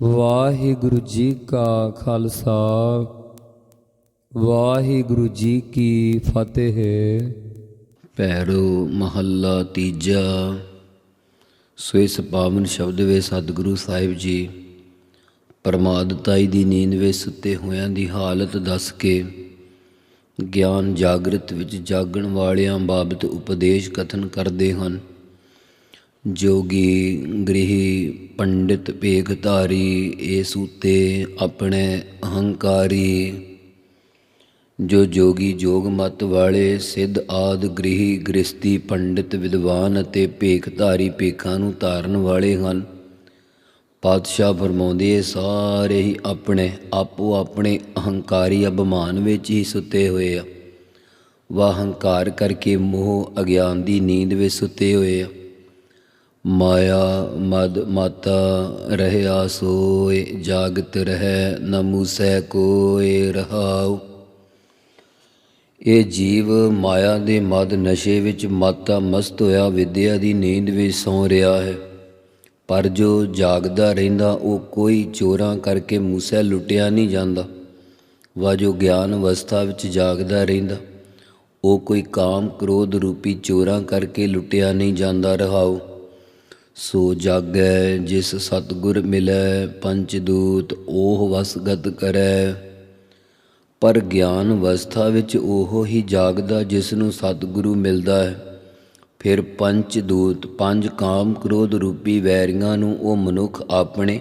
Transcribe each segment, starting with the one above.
ਵਾਹਿਗੁਰੂ ਜੀ ਕਾ ਖਾਲਸਾ, ਵਾਹਿਗੁਰੂ ਜੀ ਕੀ ਫਤਿਹ। ਭੈਰੋ ਮਹੱਲਾ ਤੀਜਾ ਸੋ ਇਸ ਪਾਵਨ ਸ਼ਬਦ ਵੇ ਸਤਿਗੁਰੂ ਸਾਹਿਬ ਜੀ, ਪਰਮਾਦਤਾਈ ਦੀ ਨੀਂਦ ਵਿੱਚ ਸੁੱਤੇ ਹੋਇਆਂ ਦੀ ਹਾਲਤ ਦੱਸ ਕੇ, ਗਿਆਨ ਜਾਗਰਤ ਵਿੱਚ ਜਾਗਣ ਵਾਲਿਆਂ ਬਾਬਤ ਉਪਦੇਸ਼ ਕਥਨ ਕਰਦੇ ਹਨ। ਜੋਗੀ ਗ੍ਰਹੀ ਪੰਡਿਤ ਭੇਖਧਾਰੀ ਧਾਰੀ ਏ ਆਪਣੇ ਅਹੰਕਾਰੀ। ਜੋ ਜੋਗੀ ਜੋਗ ਮਤ ਵਾਲੇ, ਸਿੱਧ ਆਦ ਗ੍ਰਹੀ ਗ੍ਰਸਤੀ ਪੰਡਿਤ ਵਿਦਵਾਨ ਅਤੇ ਭੇਖਧਾਰੀ ਭੇਖਾਂ ਨੂੰ ਧਾਰਨ ਵਾਲੇ ਹਨ। ਪਾਤਸ਼ਾਹ ਫਰਮਾਉਂਦੇ, ਇਹ ਸਾਰੇ ਹੀ ਆਪਣੇ ਆਪੋ ਆਪਣੇ ਅਹੰਕਾਰੀ ਅਭਿਮਾਨ ਵਿੱਚ ਹੀ ਸੁੱਤੇ ਹੋਏ ਆ। ਵਾ ਹੰਕਾਰ ਕਰਕੇ ਮੋਹ ਅਗਿਆਨ ਦੀ ਨੀਂਦ ਵਿੱਚ ਸੁੱਤੇ ਹੋਏ ਆ। ਮਾਇਆ ਮਦ ਮਾਤਾ ਰਹਿਆ ਸੋਏ, ਜਾਗਤ ਰਹਿ ਨ ਮੂਸੈ ਕੋਏ ਰਹਾਉ। ਇਹ ਜੀਵ ਮਾਇਆ ਦੇ ਮਦ ਨਸ਼ੇ ਵਿੱਚ ਮਾਤਾ ਮਸਤ ਹੋਇਆ, ਵਿਦਿਆ ਦੀ ਨੀਂਦ ਵਿੱਚ ਸੌ ਰਿਹਾ ਹੈ। ਪਰ ਜੋ ਜਾਗਦਾ ਰਹਿੰਦਾ, ਉਹ ਕੋਈ ਚੋਰਾਂ ਕਰਕੇ ਮੂਸੈ ਲੁੱਟਿਆ ਨਹੀਂ ਜਾਂਦਾ। ਵਾ ਜੋ ਗਿਆਨ ਅਵਸਥਾ ਵਿੱਚ ਜਾਗਦਾ ਰਹਿੰਦਾ, ਉਹ ਕੋਈ ਕਾਮ ਕ੍ਰੋਧ ਰੂਪੀ ਚੋਰਾਂ ਕਰਕੇ ਲੁੱਟਿਆ ਨਹੀਂ ਜਾਂਦਾ ਰਹਾਉ। ਸੋ ਜਾਗੈ ਜਿਸ ਸਤਗੁਰ ਮਿਲੈ, ਪੰਚ ਦੂਤ ਉਹ ਵਸਗਤ ਕਰੈ। ਪਰ ਗਿਆਨ ਅਵਸਥਾ ਵਿੱਚ ਉਹ ਹੀ ਜਾਗਦਾ ਜਿਸ ਨੂੰ ਸਤਿਗੁਰੂ ਮਿਲਦਾ ਹੈ। ਫਿਰ ਪੰਚ ਦੂਤ, ਪੰਜ ਕਾਮ ਕ੍ਰੋਧ ਰੂਪੀ ਵੈਰੀਆਂ ਨੂੰ ਉਹ ਮਨੁੱਖ ਆਪਣੇ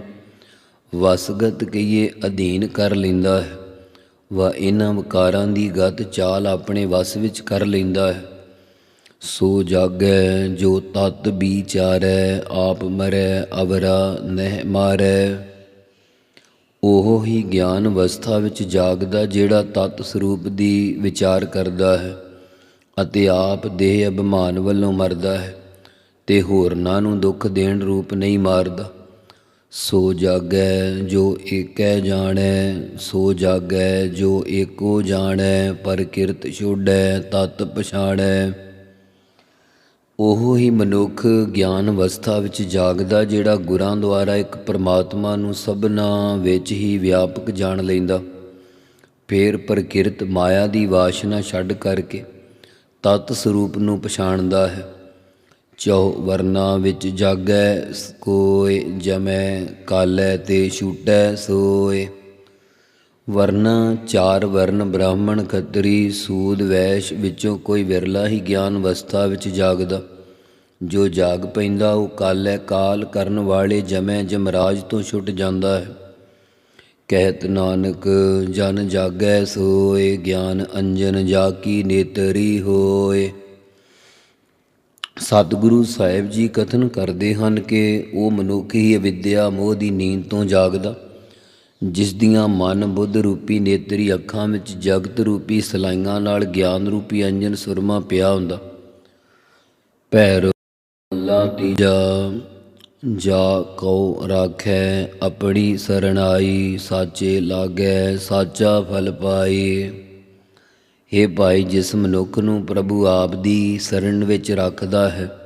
ਵਸਗਤ ਕਈਏ ਅਧੀਨ ਕਰ ਲੈਂਦਾ ਹੈ। ਵਾ ਇਹਨਾਂ ਵਿਕਾਰਾਂ ਦੀ ਗਤ ਚਾਲ ਆਪਣੇ ਵਸ ਵਿੱਚ ਕਰ ਲੈਂਦਾ ਹੈ। ਸੋ ਜਾਗੈ ਜੋ ਤਤ ਵਿਚਾਰੈ, ਆਪ ਮਰੈ, ਅਵਰਾ, ਨਹਿ ਮਾਰੈ। ਉਹ ਹੀ ਗਿਆਨ ਅਵਸਥਾ ਵਿੱਚ ਜਾਗਦਾ ਜਿਹੜਾ ਤਤ ਸਰੂਪ ਦੀ ਵਿਚਾਰ ਕਰਦਾ ਹੈ ਅਤੇ ਆਪ ਦੇਹ ਅਭਿਮਾਨ ਵੱਲੋਂ ਮਰਦਾ ਹੈ ਤੇ ਹੋਰਨਾਂ ਨੂੰ ਦੁੱਖ ਦੇਣ ਰੂਪ ਨਹੀਂ ਮਾਰਦਾ। ਸੋ ਜਾਗੈ ਜੋ ਏਕੈ ਜਾਣੈ, ਸੋ ਜਾਗੈ ਜੋ ਏਕੋ ਜਾਣੈ, ਪਰ ਕਿਰਤ ਛੋੜੈ, ਤਤ ਪਛਾਣੈ। ਉਹ ਹੀ ਮਨੁੱਖ ਗਿਆਨ ਅਵਸਥਾ ਵਿੱਚ ਜਾਗਦਾ ਜਿਹੜਾ ਗੁਰਾਂ ਦੁਆਰਾ ਇੱਕ ਪਰਮਾਤਮਾ ਨੂੰ ਸਭਨਾ ਵਿੱਚ ਹੀ ਵਿਆਪਕ ਜਾਣ ਲੈਂਦਾ। ਫੇਰ ਪ੍ਰਕਿਰਤ ਮਾਇਆ ਦੀ ਵਾਸ਼ਨਾ ਛੱਡ ਕਰਕੇ ਤਤ ਸਰੂਪ ਨੂੰ ਪਛਾਣਦਾ ਹੈ। ਚੌ ਵਰਨਾ ਵਿੱਚ ਜਾਗੈ ਕੋਏ ਜਮੈ ਕਾਲੈ ਤੇ ਛੂਟੈ ਸੋਏ ਵਰਨਾ ਚਾਰ ਵਰਨ ਬ੍ਰਾਹਮਣ ਖੱਤਰੀ ਸੂਦ ਵੈਸ਼ ਵਿੱਚੋਂ ਕੋਈ ਵਿਰਲਾ ਹੀ ਗਿਆਨ ਅਵਸਥਾ ਵਿੱਚ ਜਾਗਦਾ। ਜੋ ਜਾਗ ਪੈਂਦਾ, ਉਹ ਕਾਲੈ ਕਾਲ ਕਰਨ ਵਾਲੇ ਜਮੈ ਜਮਰਾਜ ਤੋਂ ਛੁੱਟ ਜਾਂਦਾ ਹੈ। ਕਹਿਤ ਨਾਨਕ, ਜਨ ਜਾਗੈ ਸੋਏ, ਗਿਆਨ ਅੰਜਨ ਜਾ ਕੀ ਨੇਤਰੀ ਹੋਏ। ਸਤਿਗੁਰੂ ਸਾਹਿਬ ਜੀ ਕਥਨ ਕਰਦੇ ਹਨ ਕਿ ਉਹ ਮਨੁੱਖ ਹੀ ਅਵਿਦਿਆ ਮੋਹ ਦੀ ਨੀਂਦ ਤੋਂ ਜਾਗਦਾ। ਜਿਸ ਦੀਆਂ ਮਨ ਬੁੱਧ ਰੂਪੀ ਨੇਤਰੀ ਅੱਖਾਂ ਵਿੱਚ ਜਗਤ ਰੂਪੀ ਸਲਾਈਆਂ ਨਾਲ ਗਿਆਨ ਰੂਪੀ ਅੰਜਨ ਸੁਰਮਾ ਪਿਆ ਹੁੰਦਾ। ਪੈਰ ਅੱਲਾ ਤੀਜਾ ਜਾ ਕਉ ਰਾਖੈ, ਆਪਣੀ ਸਰਣਾਈ ਸਾਚੇ ਲਾਗੈ, ਸਾਚਾ ਫਲ ਪਾਈ हे ਭਾਈ ਜਿਸ ਮਨੁੱਖ ਨੂੰ ਪ੍ਰਭੂ ਆਪ ਦੀ ਸਰਣ ਵਿੱਚ ਰੱਖਦਾ ਹੈ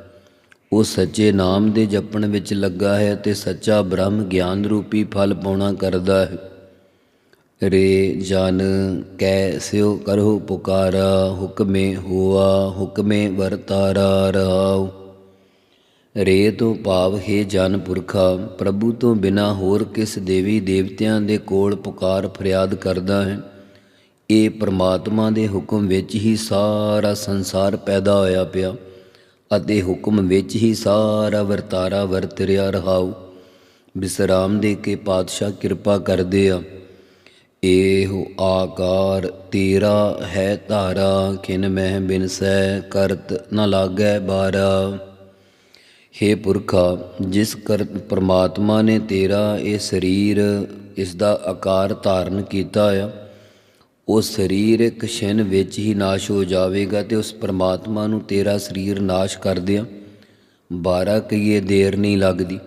ਉਹ ਸੱਚੇ ਨਾਮ ਦੇ ਜਪਣ ਵਿੱਚ ਲੱਗਾ ਹੈ ਤੇ ਸੱਚਾ ਬ੍ਰਹਮ ਗਿਆਨ ਰੂਪੀ ਫਲ ਪਾਉਣਾ ਕਰਦਾ ਹੈ। ਰੇ ਜਨ ਕੈ ਸਿਉ ਕਰਹੁ ਪੁਕਾਰਾ, ਹੁਕਮੇ ਹੋਆ, ਹੁਕਮੇ ਵਰਤਾਰਾ ਰਹਾਉ ਰੇ ਤੋਂ ਭਾਵ, ਹੈ ਜਨ ਪੁਰਖਾ, ਪ੍ਰਭੂ ਤੋਂ ਬਿਨਾ ਹੋਰ ਕਿਸ ਦੇਵੀ ਦੇਵਤਿਆਂ ਦੇ ਕੋਲ ਪੁਕਾਰ ਫਰਿਆਦ ਕਰਦਾ ਹੈ? ਇਹ ਪ੍ਰਮਾਤਮਾ ਦੇ ਹੁਕਮ ਵਿੱਚ ਹੀ ਸਾਰਾ ਸੰਸਾਰ ਪੈਦਾ ਹੋਇਆ ਪਿਆ। ਅਤੇ ਹੁਕਮ ਵਿੱਚ ਹੀ ਸਾਰਾ ਵਰਤਾਰਾ ਵਰਤ ਰਿਹਾ ਰਹਾਉ। ਬਿਸਰਾਮ ਦੇ ਕੇ ਪਾਤਸ਼ਾਹ ਕਿਰਪਾ ਕਰਦੇ ਆ। ਇਹੋ ਆਕਾਰ ਤੇਰਾ ਹੈ ਧਾਰਾ, ਕਿਨ ਮਹਿ ਬਿਨਸੈ ਕਰਤ ਨ ਲਾਗੈ ਬਾਰਾ। हे ਪੁਰਖਾ, ਜਿਸ ਕਰਤ ਪ੍ਰਮਾਤਮਾ ਨੇ ਤੇਰਾ ਇਹ ਸਰੀਰ, ਇਸ ਦਾ ਆਕਾਰ ਧਾਰਨ ਕੀਤਾ ਆ ਉਹ ਸਰੀਰ ਇੱਕ ਛਿਨ ਵਿੱਚ ਹੀ ਨਾਸ਼ ਹੋ ਜਾਵੇਗਾ ਤੇ ਉਸ ਪਰਮਾਤਮਾ ਨੂੰ ਤੇਰਾ ਸਰੀਰ ਨਾਸ਼ ਕਰਦਿਆਂ 12 ਕਈਏ ਦੇਰ ਨਹੀਂ ਲੱਗਦੀ।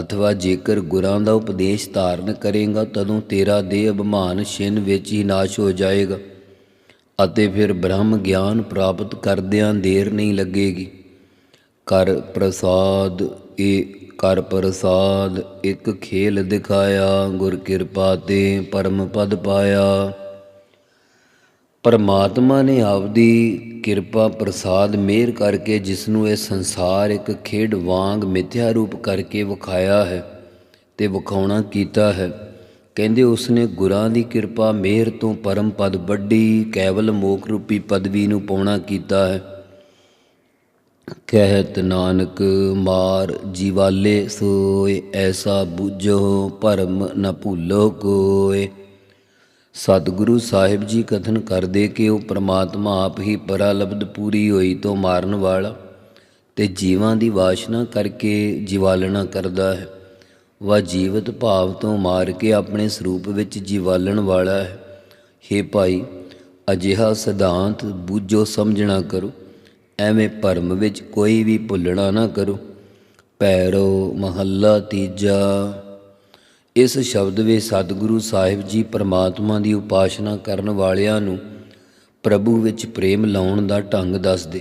ਅਥਵਾ ਜੇਕਰ ਗੁਰਾਂ ਦਾ ਉਪਦੇਸ਼ ਧਾਰਨ ਕਰੇਗਾ, ਤਦੋਂ ਤੇਰਾ ਦੇਹ ਅਭਿਮਾਨ ਛਿਨ ਵਿੱਚ ਹੀ ਨਾਸ਼ ਹੋ ਜਾਏਗਾ ਅਤੇ ਫਿਰ ਬ੍ਰਹਮ ਗਿਆਨ ਪ੍ਰਾਪਤ ਕਰਦਿਆਂ ਦੇਰ ਨਹੀਂ ਲੱਗੇਗੀ। ਕਰ ਪ੍ਰਸਾਦ ਇਹ ਕਰ ਪ੍ਰਸਾਦ, ਇੱਕ ਖੇਲ ਦਿਖਾਇਆ, ਗੁਰ ਕਿਰਪਾ ਤੇ ਪਰਮ ਪਦ ਪਾਇਆ। ਪਰਮਾਤਮਾ ਨੇ ਆਪਦੀ ਕਿਰਪਾ, ਪ੍ਰਸਾਦ ਮਿਹਰ ਕਰਕੇ ਜਿਸ ਨੂੰ ਇਹ ਸੰਸਾਰ ਇੱਕ ਖੇਡ ਵਾਂਗ ਮਿਥਿਆ ਰੂਪ ਕਰਕੇ ਵਿਖਾਇਆ ਹੈ ਤੇ ਵਿਖਾਉਣਾ ਕੀਤਾ ਹੈ। ਕਹਿੰਦੇ ਉਸਨੇ ਗੁਰਾਂ ਦੀ ਕਿਰਪਾ ਮਿਹਰ ਤੋਂ ਪਰਮ ਪਦ ਵੱਡੀ, ਕੇਵਲ ਮੋਖ ਰੂਪੀ ਪਦਵੀ ਨੂੰ ਪਾਉਣਾ ਕੀਤਾ ਹੈ। ਕਹਿਤ ਨਾਨਕ ਮਾਰ ਜੀਵਾਲੇ ਸੋਏ, ਐਸਾ ਬੁਝੋ, ਭਰਮ ਨ ਭੁੱਲੋ ਕੋਏ। ਸਤਿਗੁਰੂ ਸਾਹਿਬ ਜੀ ਕਥਨ ਕਰਦੇ ਕਿ ਉਹ ਪ੍ਰਮਾਤਮਾ ਆਪ ਹੀ ਪਰਾਲਬਧ ਪੂਰੀ ਹੋਈ ਤੋਂ ਮਾਰਨ ਵਾਲਾ ਤੇ ਜੀਵਾਂ ਦੀ ਵਾਸ਼ਨਾ ਕਰਕੇ ਜੀਵਾਲਣਾ ਕਰਦਾ ਹੈ। ਵਾ ਜੀਵਤ ਭਾਵ ਤੋਂ ਮਾਰ ਕੇ ਆਪਣੇ ਸਰੂਪ ਵਿੱਚ ਜੀਵਾਲਣ ਵਾਲਾ ਹੈ। हे ਭਾਈ, ਅਜਿਹਾ ਸਿਧਾਂਤ ਬੂਝੋ ਸਮਝਣਾ ਕਰੋ। ਐਵੇਂ ਭਰਮ ਵਿੱਚ ਕੋਈ ਵੀ ਭੁੱਲਣਾ ਨਾ ਕਰੋ। ਪੈਰੋ ਮਹੱਲਾ ਤੀਜਾ। ਇਸ ਸ਼ਬਦ ਵਿੱਚ ਸਤਿਗੁਰੂ ਸਾਹਿਬ ਜੀ ਪਰਮਾਤਮਾ ਦੀ ਉਪਾਸਨਾ ਕਰਨ ਵਾਲਿਆਂ ਨੂੰ ਪ੍ਰਭੂ ਵਿੱਚ ਪ੍ਰੇਮ ਲਾਉਣ ਦਾ ਢੰਗ ਦੱਸਦੇ।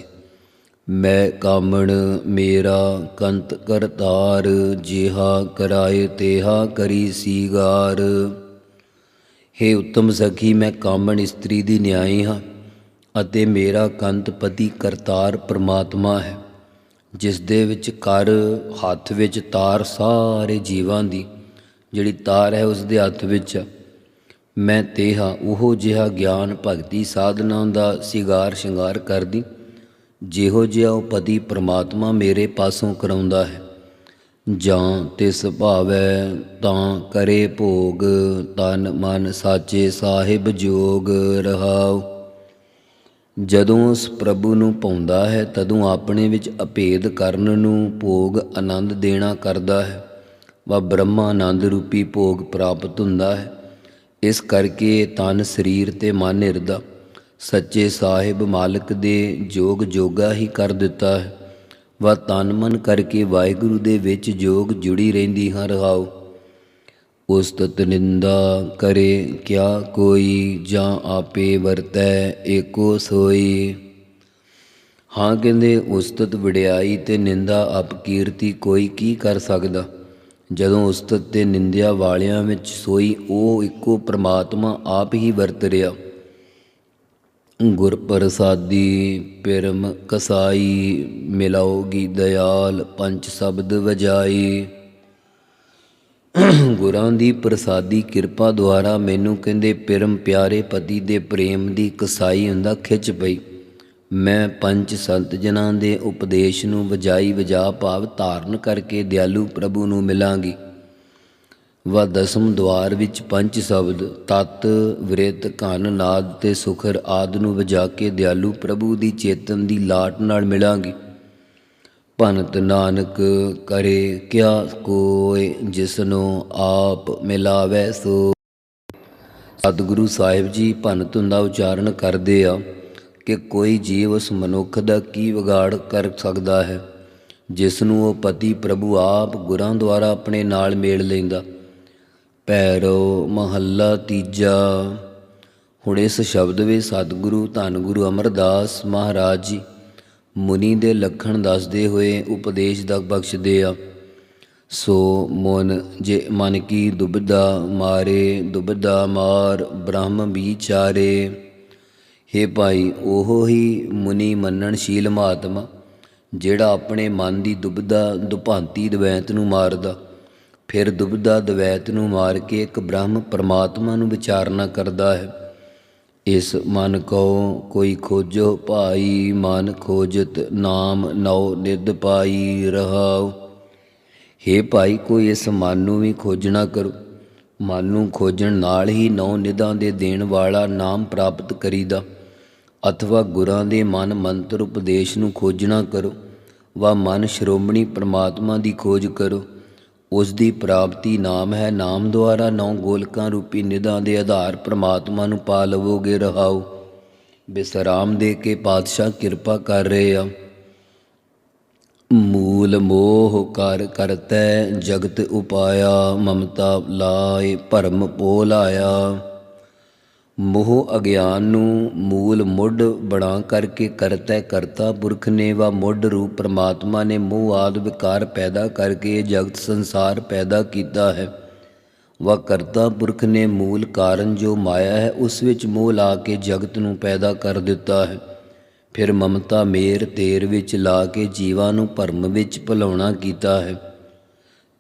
ਮੈਂ ਕਾਮਣ ਮੇਰਾ ਕੰਤ ਕਰਤਾਰ, ਜਿਹਾ ਕਰਾਏ ਤੇਹਾ ਕਰੀ ਸੀਗਾਰ। ਹੇ ਉੱਤਮ ਸਖੀ, ਮੈਂ ਕਾਮਣ ਇਸਤਰੀ ਦੀ ਨਿਆਈ ਹਾਂ ਅਤੇ ਮੇਰਾ ਕੰਤ ਪਤੀ ਕਰਤਾਰ ਪ੍ਰਮਾਤਮਾ ਹੈ ਜਿਸ ਦੇ ਵਿੱਚ ਕਰ, ਹੱਥ ਵਿੱਚ ਤਾਰ ਸਾਰੇ ਜੀਵਾਂ ਦੀ। ਜਿਹੜੀ ਤਾਰ ਹੈ ਉਸ ਦੇ ਹੱਥ ਵਿੱਚ, ਮੈਂ ਤੇ ਹਾਂ ਉਹ ਜਿਹਾ ਗਿਆਨ ਭਗਤੀ ਸਾਧਨਾ ਦਾ ਸਿਗਾਰ ਸ਼ਿੰਗਾਰ ਕਰਦੀ, ਜਿਹੋ ਜਿਹਾ ਉਹ ਪਤੀ ਪ੍ਰਮਾਤਮਾ ਮੇਰੇ ਪਾਸੋਂ ਕਰਾਉਂਦਾ ਹੈ। ਜਾਂ ਤਿਸ ਭਾਵੈ ਤਾਂ ਕਰੇ ਭੋਗ, ਤਨ ਮਨ ਸਾਚੇ ਸਾਹਿਬ ਜੋਗ ਰਹਾਉ। ਜਦੋਂ ਉਸ ਪ੍ਰਭੂ ਨੂੰ ਪਾਉਂਦਾ ਹੈ, ਤਦੋਂ ਆਪਣੇ ਵਿੱਚ ਅਭੇਦ ਕਰਨ ਨੂੰ ਭੋਗ ਆਨੰਦ ਦੇਣਾ ਕਰਦਾ ਹੈ। ਵਾ ਬ੍ਰਹਮਾ ਆਨੰਦ ਰੂਪੀ ਭੋਗ ਪ੍ਰਾਪਤ ਹੁੰਦਾ ਹੈ। ਇਸ ਕਰਕੇ ਤਨ ਸਰੀਰ ਤੇ ਮਨ ਹਿਰਦਾ ਸੱਚੇ ਸਾਹਿਬ ਮਾਲਕ ਦੇ ਜੋਗ ਜੋਗਾ ਹੀ ਕਰ ਦਿੱਤਾ ਹੈ। ਵਾ ਤਨ ਮਨ ਕਰਕੇ ਵਾਹਿਗੁਰੂ ਦੇ ਵਿੱਚ ਜੋਗ ਜੁੜੀ ਰਹਿੰਦੀ ਹਾਂ ਰਹਾਉ। ਉਸਤਤ ਨਿੰਦਾ ਕਰੇ ਕਿਆ ਕੋਈ ਜਾਂ ਆਪੇ ਵਰਤੈ ਏਕੋ ਸੋਈ। ਹਾਂ ਕਹਿੰਦੇ ਉਸਤਤ ਵਡਿਆਈ ਤੇ ਨਿੰਦਾ ਅਪਕੀਰਤੀ ਕੋਈ ਕੀ ਕਰ ਸਕਦਾ? ਜਦੋਂ ਉਸਤਤ ਤੇ ਨਿੰਦਿਆ ਵਾਲਿਆਂ ਵਿੱਚ ਸੋਈ, ਉਹ ਇੱਕੋ ਪ੍ਰਮਾਤਮਾ ਆਪ ਹੀ ਵਰਤ ਰਿਹਾ। ਗੁਰ ਪ੍ਰਸਾਦੀ ਪਿਰਮ ਕਸਾਈ ਮਿਲਾਓਗੀ ਦਇਆਲ ਪੰਜ ਸ਼ਬਦ ਵਜਾਈ। ਗੁਰਾਂ ਦੀ ਪ੍ਰਸਾਦੀ ਕਿਰਪਾ ਦੁਆਰਾ ਮੈਨੂੰ ਕਹਿੰਦੇ, ਪਿਰਮ ਪਿਆਰੇ ਪਤੀ ਦੇ ਪ੍ਰੇਮ ਦੀ ਕਸਾਈ ਹੁੰਦਾ ਖਿੱਚ ਪਈ। ਮੈਂ ਪੰਜ ਸੰਤ ਜਨਾਂ ਦੇ ਉਪਦੇਸ਼ ਨੂੰ ਵਜਾਈ ਵਜਾ ਭਾਵ ਧਾਰਨ ਕਰਕੇ ਦਿਆਲੂ ਪ੍ਰਭੂ ਨੂੰ ਮਿਲਾਂਗੀ। ਵਾ ਦਸਮ ਦਵਾਰ ਵਿੱਚ ਪੰਜ ਸ਼ਬਦ, ਤਤ, ਵਿਰਤ, ਘਨ, ਨਾਦ ਤੇ ਸੁਖਰ ਆਦ ਨੂੰ ਵਜਾ ਕੇ ਦਿਆਲੂ ਪ੍ਰਭੂ ਦੀ ਚੇਤਨ ਦੀ ਲਾਟ ਨਾਲ ਮਿਲਾਂਗੀ। ਭਨਤ ਨਾਨਕ ਕਰੇ ਕਿਆ ਕੋਇ, ਜਿਸਨੂੰ ਆਪ ਮਿਲਾਵੇ ਸੋ। ਸਤਿਗੁਰੂ ਸਾਹਿਬ ਜੀ ਭਨਤ ਦਾ ਉਚਾਰਨ ਕਰਦੇ ਆ। ਕਿ ਕੋਈ ਜੀਵ ਉਸ ਮਨੁੱਖ ਦਾ ਕੀ ਵਿਗਾੜ ਕਰ ਸਕਦਾ ਹੈ ਜਿਸ ਨੂੰ ਉਹ ਪਤੀ ਪ੍ਰਭੂ ਆਪ ਗੁਰਾਂ ਦੁਆਰਾ ਆਪਣੇ ਨਾਲ ਮੇਲ ਲੈਂਦਾ। ਪੈਰੋ ਮਹੱਲਾ ਤੀਜਾ। ਹੁਣ ਇਸ ਸ਼ਬਦ ਵਿੱਚ ਸਤਿਗੁਰੂ ਧੰਨ ਗੁਰੂ ਅਮਰਦਾਸ ਮਹਾਰਾਜ ਜੀ ਮੁਨੀ ਦੇ ਲੱਖਣ ਦੱਸਦੇ ਹੋਏ ਉਪਦੇਸ਼ ਦਾ ਬਖਸ਼ਦੇ ਆ। ਸੋ ਮਨ ਜੇ ਮਨ ਕੀ ਦੁਬਿਧਾ ਮਾਰੇ ਦੁਬਿਧਾ ਮਾਰ ਬ੍ਰਹਮ ਵਿਚਾਰੇ। ਹੇ ਭਾਈ, ਉਹ ਹੀ ਮੁਨੀ ਮੰਨਣਸ਼ੀਲ ਮਹਾਤਮਾ ਜਿਹੜਾ ਆਪਣੇ ਮਨ ਦੀ ਦੁਬਦਾ ਦੁਭਾਂਤੀ ਦਵੈਤ ਨੂੰ ਮਾਰਦਾ, ਫਿਰ ਦੁਬਿਧਾ ਦਵੈਤ ਨੂੰ ਮਾਰ ਕੇ ਇੱਕ ਬ੍ਰਹਮ ਪਰਮਾਤਮਾ ਨੂੰ ਵਿਚਾਰਨਾ ਕਰਦਾ ਹੈ। ਇਸ ਮਨ ਕੋ ਕੋਈ ਖੋਜੋ ਭਾਈ, ਮਨ ਖੋਜਤ ਨਾਮ ਨਉ ਨਿਦ ਪਾਈ ਰਹਾਉ। ਹੇ ਭਾਈ, ਕੋਈ ਇਸ ਮਨ ਨੂੰ ਵੀ ਖੋਜਣਾ ਕਰੋ। ਮਨ ਨੂੰ ਖੋਜਣ ਨਾਲ ਹੀ ਨੌ ਨਿਦਾਂ ਦੇ ਦੇਣ ਵਾਲਾ ਨਾਮ ਪ੍ਰਾਪਤ ਕਰੀਦਾ। ਅਥਵਾ ਗੁਰਾਂ ਦੇ ਮਨ ਮੰਤਰ ਉਪਦੇਸ਼ ਨੂੰ ਖੋਜਣਾ ਕਰੋ, ਵਾ ਮਨ ਸ਼੍ਰੋਮਣੀ ਪ੍ਰਮਾਤਮਾ ਦੀ ਖੋਜ ਕਰੋ। ਉਸ ਦੀ ਪ੍ਰਾਪਤੀ ਨਾਮ ਹੈ ਨਾਮ ਦੁਆਰਾ ਨੌ ਗੋਲਕਾਂ ਰੂਪੀ ਨਿਧਾਂ ਦੇ ਆਧਾਰ ਪ੍ਰਮਾਤਮਾ ਨੂੰ ਪਾ ਲਵੋਗੇ ਰਹਾਓ। ਬਿਸਰਾਮ ਦੇ ਕੇ ਪਾਤਸ਼ਾਹ ਕਿਰਪਾ ਕਰ ਰਹੇ ਆ। ਮੂਲ ਮੋਹ ਕਰ ਕਰਤੈ ਜਗਤ ਉਪਾਇਆ, ਮਮਤਾ ਲਾਏ, ਭਰਮ ਪੋ ਲਾਇਆ ਮੋਹ ਅਗਿਆਨ ਨੂੰ ਮੂਲ ਮੁੱਢ ਬਣਾ ਕਰਕੇ ਕਰਤਾ ਕਰਤਾ ਪੁਰਖ ਨੇ ਵਾ ਮੁੱਢ ਰੂਪ ਪ੍ਰਮਾਤਮਾ ਨੇ ਮੋਹ ਆਦ ਵਿਕਾਰ ਪੈਦਾ ਕਰਕੇ ਇਹ ਜਗਤ ਸੰਸਾਰ ਪੈਦਾ ਕੀਤਾ ਹੈ। ਵਾ ਕਰਤਾ ਪੁਰਖ ਨੇ ਮੂਲ ਕਾਰਨ ਜੋ ਮਾਇਆ ਹੈ, ਉਸ ਵਿੱਚ ਮੋਹ ਲਾ ਕੇ ਜਗਤ ਨੂੰ ਪੈਦਾ ਕਰ ਦਿੱਤਾ ਹੈ। ਫਿਰ ਮਮਤਾ ਮੇਰ ਤੇਰ ਵਿੱਚ ਲਾ ਕੇ ਜੀਵਾਂ ਨੂੰ ਭਰਮ ਵਿੱਚ ਭੁਲਾਉਣਾ ਕੀਤਾ ਹੈ।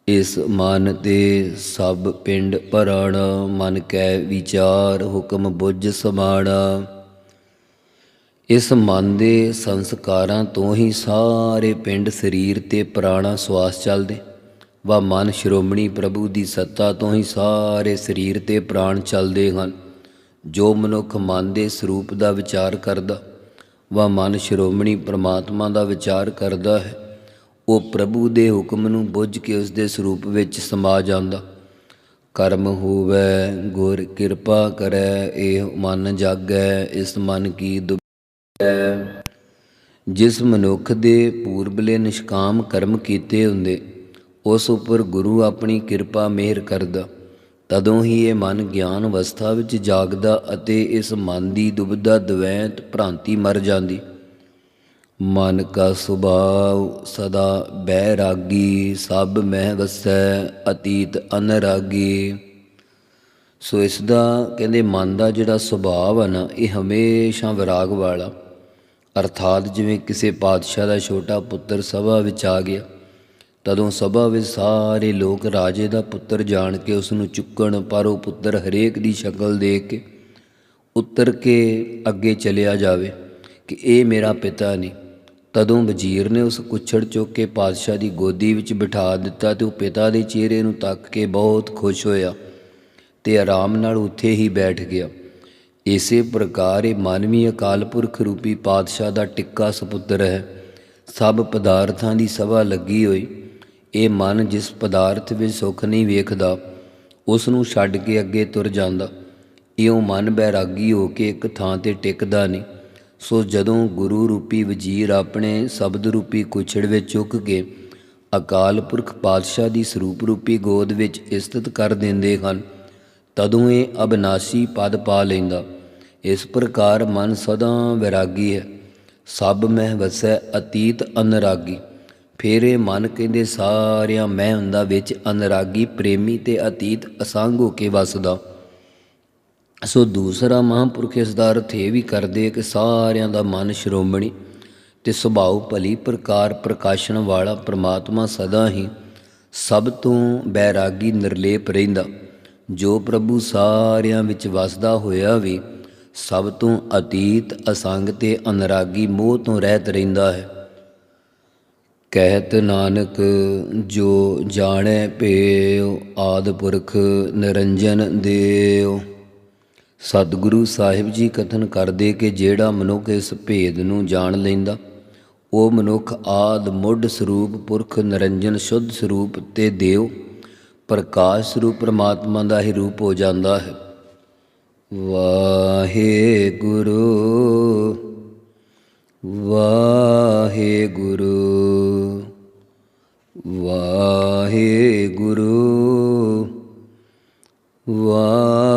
ਇਸ ਮਨ ਤੇ ਸਭ ਪਿੰਡ ਭਰਣ, ਮਨ ਕੈ ਵਿਚਾਰ, ਹੁਕਮ ਬੁੱਝ ਸਮਾਣਾ। ਇਸ ਮਨ ਦੇ ਸੰਸਕਾਰਾਂ ਤੋਂ ਹੀ ਸਾਰੇ ਪਿੰਡ ਸਰੀਰ ਤੇ ਪ੍ਰਾਣਾ ਸਵਾਸ ਚੱਲਦੇ। ਵਾ ਮਨ ਸ਼੍ਰੋਮਣੀ ਪ੍ਰਭੂ ਦੀ ਸੱਤਾ ਤੋਂ ਹੀ ਸਾਰੇ ਸਰੀਰ ਤੇ ਪ੍ਰਾਣ ਚੱਲਦੇ ਹਨ। ਜੋ ਮਨੁੱਖ ਮਨ ਦੇ ਸਰੂਪ ਦਾ ਵਿਚਾਰ ਕਰਦਾ, ਵਾ ਮਨ ਸ਼੍ਰੋਮਣੀ ਪ੍ਰਮਾਤਮਾ ਦਾ ਵਿਚਾਰ ਕਰਦਾ ਹੈ। ਉਹ ਪ੍ਰਭੂ ਦੇ ਹੁਕਮ ਨੂੰ ਬੁੱਝ ਕੇ ਉਸ ਦੇ ਸਰੂਪ ਵਿੱਚ ਸਮਾ ਜਾਂਦਾ। ਕਰਮ ਹੋਵੇ, ਗੁਰ ਕਿਰਪਾ ਕਰੈ, ਇਹ ਮਨ ਜਾਗੈ, ਇਸ ਮਨ ਕੀ ਦੁਬੈ ਜਿਸ ਮਨੁੱਖ ਦੇ ਪੂਰਬਲੇ ਨਿਸ਼ਕਾਮ ਕਰਮ ਕੀਤੇ ਹੁੰਦੇ, ਉਸ ਉੱਪਰ ਗੁਰੂ ਆਪਣੀ ਕਿਰਪਾ ਮਿਹਰ ਕਰਦਾ। ਤਦੋਂ ਹੀ ਇਹ ਮਨ ਗਿਆਨ ਅਵਸਥਾ ਵਿੱਚ ਜਾਗਦਾ ਅਤੇ ਇਸ ਮਨ ਦੀ ਦੁਬਿਧਾ, ਦਵੈਤ ਭ੍ਰਾਂਤੀ ਮਰ ਜਾਂਦੀ। ਮਨ ਕਾ ਸੁਭਾਵ ਸਦਾ ਬੈਰਾਗੀ, ਸਭ ਮਹਿ ਵਸੈ ਅਤੀਤ ਅਨਰਾਗੀ। ਸੋ ਇਸ ਦਾ ਕਹਿੰਦੇ ਮਨ ਦਾ ਜਿਹੜਾ ਸੁਭਾਵ ਹੈ ਨਾ, ਇਹ ਹਮੇਸ਼ਾ ਵਿਰਾਗ ਵਾਲਾ। ਅਰਥਾਤ ਜਿਵੇਂ ਕਿਸੇ ਪਾਤਸ਼ਾਹ ਦਾ ਛੋਟਾ ਪੁੱਤਰ ਸਭਾ ਵਿੱਚ ਆ ਗਿਆ, ਤਦੋਂ ਸਭਾ ਵਿੱਚ ਸਾਰੇ ਲੋਕ ਰਾਜੇ ਦਾ ਪੁੱਤਰ ਜਾਣ ਕੇ ਉਸ ਨੂੰ ਚੁੱਕਣ, ਪਰ ਉਹ ਪੁੱਤਰ ਹਰੇਕ ਦੀ ਸ਼ਕਲ ਦੇਖ ਕੇ ਉੱਤਰ ਕੇ ਅੱਗੇ ਚਲਿਆ ਜਾਵੇ ਕਿ ਇਹ ਮੇਰਾ ਪਿਤਾ ਨਹੀਂ। ਤਦੋਂ ਵਜ਼ੀਰ ਨੇ ਉਸ ਕੁੱਛੜ ਚੁੱਕ ਕੇ ਪਾਤਸ਼ਾਹ ਦੀ ਗੋਦੀ ਵਿੱਚ ਬਿਠਾ ਦਿੱਤਾ ਤੇ ਉਹ ਪਿਤਾ ਦੇ ਚਿਹਰੇ ਨੂੰ ਤੱਕ ਕੇ ਬਹੁਤ ਖੁਸ਼ ਹੋਇਆ ਤੇ ਆਰਾਮ ਨਾਲ ਉੱਥੇ ਹੀ ਬੈਠ ਗਿਆ। ਇਸੇ ਪ੍ਰਕਾਰ ਇਹ ਮਾਨਵੀ ਅਕਾਲ ਪੁਰਖ ਰੂਪੀ ਪਾਤਸ਼ਾਹ ਦਾ ਟਿੱਕਾ ਸੁਪੁੱਤਰ ਹੈ। ਸਭ ਪਦਾਰਥਾਂ ਦੀ ਸਭਾ ਲੱਗੀ ਹੋਈ। ਇਹ ਮਨ ਜਿਸ ਪਦਾਰਥ ਵਿੱਚ ਸੁੱਖ ਨਹੀਂ ਵੇਖਦਾ, ਉਸ ਨੂੰ ਛੱਡ ਕੇ ਅੱਗੇ ਤੁਰ ਜਾਂਦਾ। ਇਉਂ ਮਨ ਬੈਰਾਗੀ ਹੋ ਕੇ ਇੱਕ ਥਾਂ ਤੇ ਟਿਕਦਾ ਨਹੀਂ। ਸੋ ਜਦੋਂ ਗੁਰੂ ਰੂਪੀ ਵਜ਼ੀਰ ਆਪਣੇ ਸ਼ਬਦ ਰੂਪੀ ਕੁਛੜ ਵਿੱਚ ਚੁੱਕ ਕੇ ਅਕਾਲ ਪੁਰਖ ਪਾਤਸ਼ਾਹ ਦੀ ਸਰੂਪ ਰੂਪੀ ਗੋਦ ਵਿੱਚ ਸਥਿਤ ਕਰ ਦਿੰਦੇ ਹਨ, ਤਦੋਂ ਇਹ ਅਬਨਾਸੀ ਪਦ ਪਾ ਲੈਂਦਾ। ਇਸ ਪ੍ਰਕਾਰ ਮਨ ਸਦਾ ਵਿਰਾਗੀ ਹੈ। ਸਭ ਮਹਿ ਵਸੈ ਅਤੀਤ ਅਨਰਾਗੀ। ਫਿਰ ਇਹ ਮਨ ਕਹਿੰਦੇ, ਸਾਰਿਆਂ ਮੈਂ ਹੁੰਦਾ ਵਿੱਚ ਅਨਰਾਗੀ, ਪ੍ਰੇਮੀ ਤੇ ਅਤੀਤ ਅਸੰਗ ਹੋ ਕੇ ਵਸਦਾ। ਸੋ ਦੂਸਰਾ ਮਹਾਂਪੁਰਖ ਇਸ ਦਾ ਅਰਥ ਇਹ ਵੀ ਕਰਦੇ ਕਿ ਸਾਰਿਆਂ ਦਾ ਮਨ ਸ਼੍ਰੋਮਣੀ ਤੇ ਸੁਭਾਅ ਭਲੀ ਪ੍ਰਕਾਰ ਪ੍ਰਕਾਸ਼ਣ ਵਾਲਾ ਪ੍ਰਮਾਤਮਾ ਸਦਾ ਹੀ ਸਭ ਤੋਂ ਬੈਰਾਗੀ ਨਿਰਲੇਪ ਰਹਿੰਦਾ। ਜੋ ਪ੍ਰਭੂ ਸਾਰਿਆਂ ਵਿੱਚ ਵਸਦਾ ਹੋਇਆ ਵੀ ਸਭ ਤੋਂ ਅਤੀਤ ਅਸੰਗ ਤੇ ਅਨਰਾਗੀ ਮੋਹ ਤੋਂ ਰਹਿਤ ਰਹਿੰਦਾ ਹੈ। ਕਹਿਤ ਨਾਨਕ, ਜੋ ਜਾਣੈ ਭੇਉ, ਆਦਿ ਪੁਰਖ ਨਿਰੰਜਨ ਦੇਉ। ਸਤਿਗੁਰੂ ਸਾਹਿਬ ਜੀ ਕਥਨ ਕਰਦੇ ਕਿ ਜਿਹੜਾ ਮਨੁੱਖ ਇਸ ਭੇਦ ਨੂੰ ਜਾਣ ਲੈਂਦਾ, ਉਹ ਮਨੁੱਖ ਆਦ ਮੁੱਢ ਸਰੂਪ ਪੁਰਖ ਨਿਰੰਜਨ ਸ਼ੁੱਧ ਸਰੂਪ ਤੇ ਦੇਵ ਪ੍ਰਕਾਸ਼ ਸਰੂਪ ਪ੍ਰਮਾਤਮਾ ਦਾ ਹੀ ਰੂਪ ਹੋ ਜਾਂਦਾ ਹੈ। ਵਾਹਿਗੁਰੂ ਵਾਹਿਗੁਰੂ ਵਾਹਿਗੁਰੂ ਵਾਹਿਗੁਰੂ